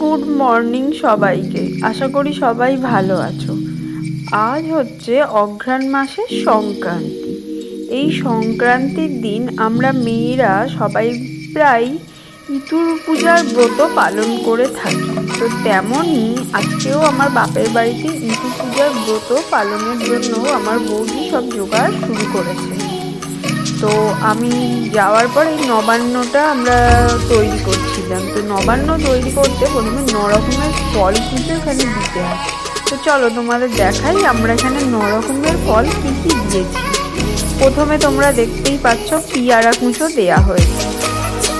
Good morning সবাইকে। আশা করি সবাই ভালো আছো। আজ হচ্ছে অঘ্রাণ মাসের সংক্রান্তি। এই সংক্রান্তির দিন আমরা মেয়েরা সবাই প্রায় ইতুর পূজার ব্রত পালন করে থাকি। তো তেমনই আজকেও আমার বাপের বাড়িতে ইতু পূজার ব্রত পালনের জন্য আমার বৌদি সব জোগাড় শুরু করেছে। তো আমি যাওয়ার পর এই নবান্নটা আমরা তৈরি করছিলাম। তো নবান্ন তৈরি করতে প্রথমে ন রকমের ফল কিন্তু এখানে দিতে হয়। তো চলো তোমাদের দেখাই আমরা এখানে ন রকমের ফল কী কী দিয়েছি। প্রথমে তোমরা দেখতেই পাচ্ছ পিয়ারা কুঁচো দেয়া হয়েছে।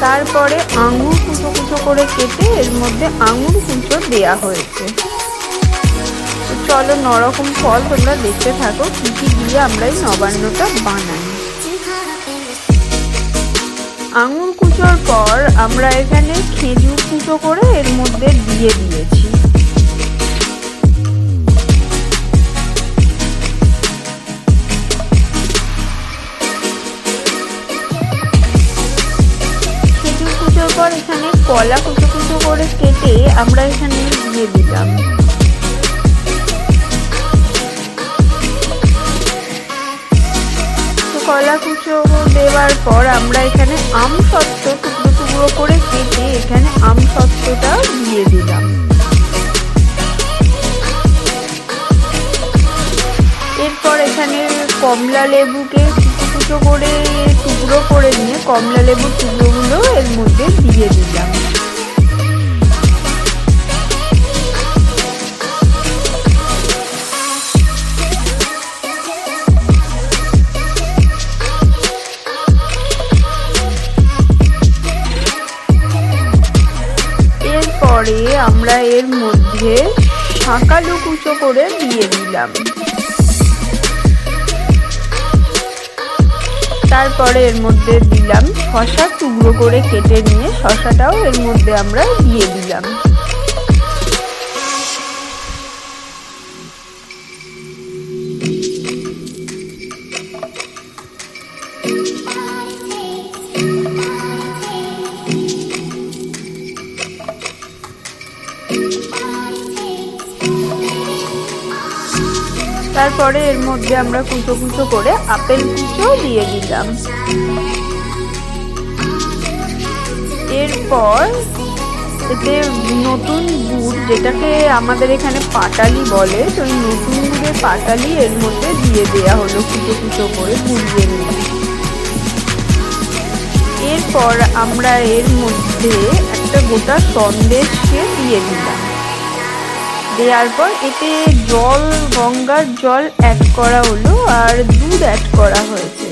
তারপরে আঙুর কুঁচো কুঁচো করে কেটে এর মধ্যে আঙুর কুঁচো দেয়া হয়েছে। চলো নরকম ফল তোমরা দেখতে থাকো, কী কী দিয়ে আমরা এই নবান্নটা বানাই। আঙুর কুচোর পর আমরা এখানে খেজুর কুচো করে এর মধ্যে দিয়ে দিয়েছি। খেজুর কুচোর পর এখানে কলা কুচো কুচো করে কেটে আমরা এখানে দিয়ে দিলাম। কলা দেওয়ার পর আমরা এখানে আম সত্ত্ব টুকরো টুকরো করে কেটে এখানে আম সত্ত্বটা দিয়ে দিলাম। এরপর এখানে কমলা লেবুকে কুচো কুচো করে টুকরো করে নিয়ে কমলা লেবুর টুকরোগুলো এর মধ্যে দিয়ে দিলাম। আমরা এর মধ্যে শাঁকালু কুচো করে দিয়ে দিলাম। তারপরে এর মধ্যে দিলাম শশা, টুকরো করে কেটে নিয়ে শশাটাও এর মধ্যে আমরা দিয়ে দিলাম। তারপরে এর মধ্যে আমরা কুচো কুচো করে আপেল কুচো দিয়ে দিলাম। এরপর এতে নতুন গুড়, যেটাকে আমাদের এখানে পাটালি বলে, তো ওই নতুন গুড়ের পাটালি এর মধ্যে দিয়ে দেয়া হলো কুচো কুচো করে গুড়িয়ে নিয়ে এরপর আমরা এর মধ্যে একটা গোটা সন্দেশকে দিয়ে দিলাম। দেওয়ার পর এতে জল, গঙ্গার জল অ্যাড করা হলো আর দুধ অ্যাড করা হয়েছে।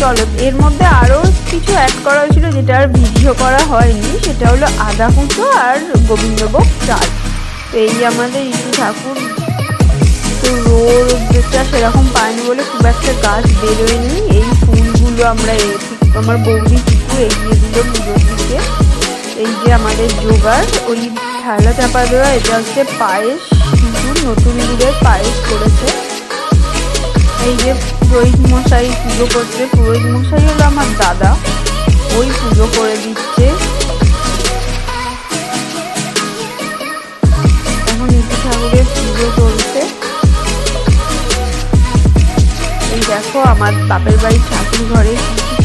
চলো, এর মধ্যে আরও কিছু অ্যাড করা হয়েছিল যেটা আর ভিডিও করা হয়নি, সেটা হলো আদা কুচো আর গোবিন্দভোগ চাল। তো এই আমাদের ইসু ঠাকুর তো রোদটা সেরকম পায়নি বলে খুব একটা গাছ বেরোয়নি। এই ফুলগুলো আমরা আমার বৌদি কিছু এগিয়ে দিল পুজোর দিকে। এই যে আমাদের জোগাড়, ওই ঠালা চাপা দেওয়া, এটা হচ্ছে পায়েস। কিন্তু নতুন গুড়ের পায়েস করেছে। এই যে পুরোহিত মশাই পুজো করছে, পুরোহিত মশাই হলো আমার দাদা। ওই পুজো করে দিচ্ছে। এখন ইতি ঠাকুরের পুজো চলছে। এই দেখো, আমার বাপের বাড়ির ঠাকুর ঘরে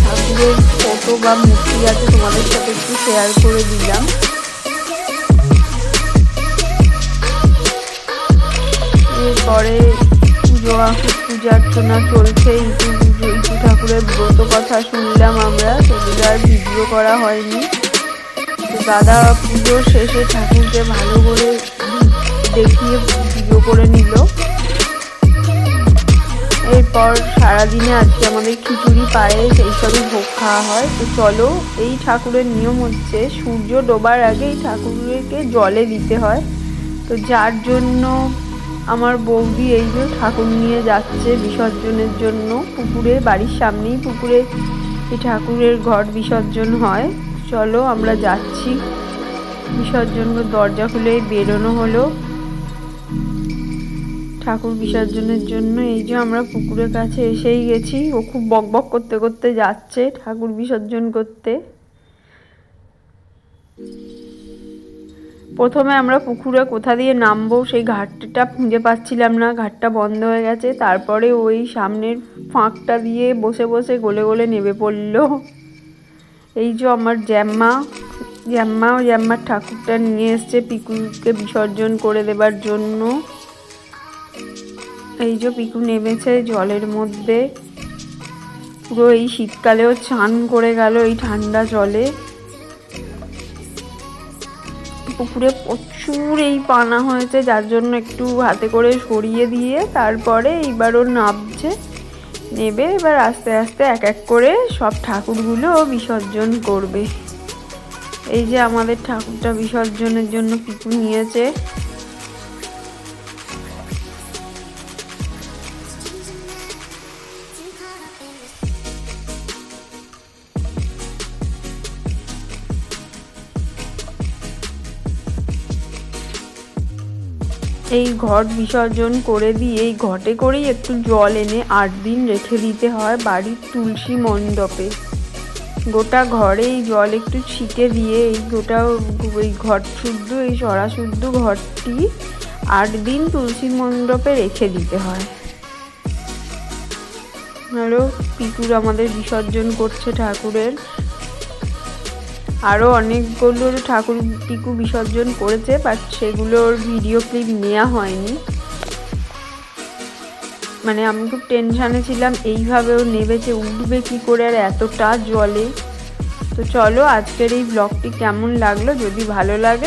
ঠাকুরের ফটো বা মূর্তি আছে তোমাদের সাথে একটু শেয়ার করে দিলাম। এরপরে পুজো পূজা অর্চনা চলছে ইটু পুজো ইটু ঠাকুরের ব্রত কথা শুনলাম আমরা সেগুলো আর ভিডিও করা হয়নি। তো দাদা পুজো শেষে ঠাকুরকে ভালো করে দেখিয়ে পুজো করে নিল। এরপর সারাদিনে আজকে আমাদের খিচুড়ি পায়ে সেই সবই ভোগ খাওয়া হয়। তো চলো, এই ঠাকুরের নিয়ম হচ্ছে, সূর্য ডোবার আগে এই ঠাকুরকে জলে দিতে হয়। তো যার জন্য আমার বৌদি এই যে ঠাকুর নিয়ে যাচ্ছে বিসর্জনের জন্য। পুকুরে, বাড়ির সামনেই পুকুরে, এই ঠাকুরের ঘট বিসর্জন হয়। চলো আমরা যাচ্ছি। বিসর্জন দরজা খুলে বেরোনো হলো। ঠাকুর বিসর্জনের জন্য এই যে আমরা পুকুরের কাছে এসেই গেছি। ও খুব বক বক করতে করতে যাচ্ছে ঠাকুর বিসর্জন করতে। প্রথমে আমরা পুকুরে কোথা দিয়ে নামবো, সেই ঘাটটা খুঁজে পাচ্ছিলাম না, ঘাটটা বন্ধ হয়ে গেছে। তারপরে ওই সামনের ফাঁকটা দিয়ে বসে বসে গলে গলে নেমে পড়ল। এই যে আমার জ্যাম্মা জ্যাম্মা ও জ্যাম্মার ঠাকুরটা নিয়ে এসছে পিকুকে বিসর্জন করে দেবার জন্য। এই যে পিকু নেমেছে জলের মধ্যে। পুরো এই শীতকালেও চান করে গেল এই ঠান্ডা জলে। পুকুরে প্রচুর এই পানা হয়েছে, যার জন্য একটু হাতে করে সরিয়ে দিয়ে তারপরে এইবারও নামছে। নেবে এবার আস্তে আস্তে এক এক করে সব ঠাকুরগুলো বিসর্জন করবে। এই যে আমাদের ঠাকুরটা বিসর্জনের জন্য পিকু নিয়েছে। এই ঘট বিসর্জন করে দিয়ে এই ঘটে করেই একটু জল এনে আট দিন রেখে দিতে হয় বাড়ির তুলসী মণ্ডপে। গোটা ঘরে এই জল একটু ছিটে দিয়ে এই গোটা ওই ঘট শুদ্ধ, এই সরা শুদ্ধ ঘরটি আট দিন তুলসী মণ্ডপে রেখে দিতে হয়। আরও পিকুর আমাদের বিসর্জন করছে ঠাকুরের। আরও অনেকগুলো ঠাকুর টিকু বিসর্জন করেছে বাট সেগুলোর ভিডিও ক্লিপ নেওয়া হয়নি। মানে আমি খুব টেনশানে ছিলাম, এইভাবেও নেবেছে, উঠবে কী করে আর এতটা জলে। তো চলো আজকের এই ব্লগটি কেমন লাগল, যদি ভালো লাগে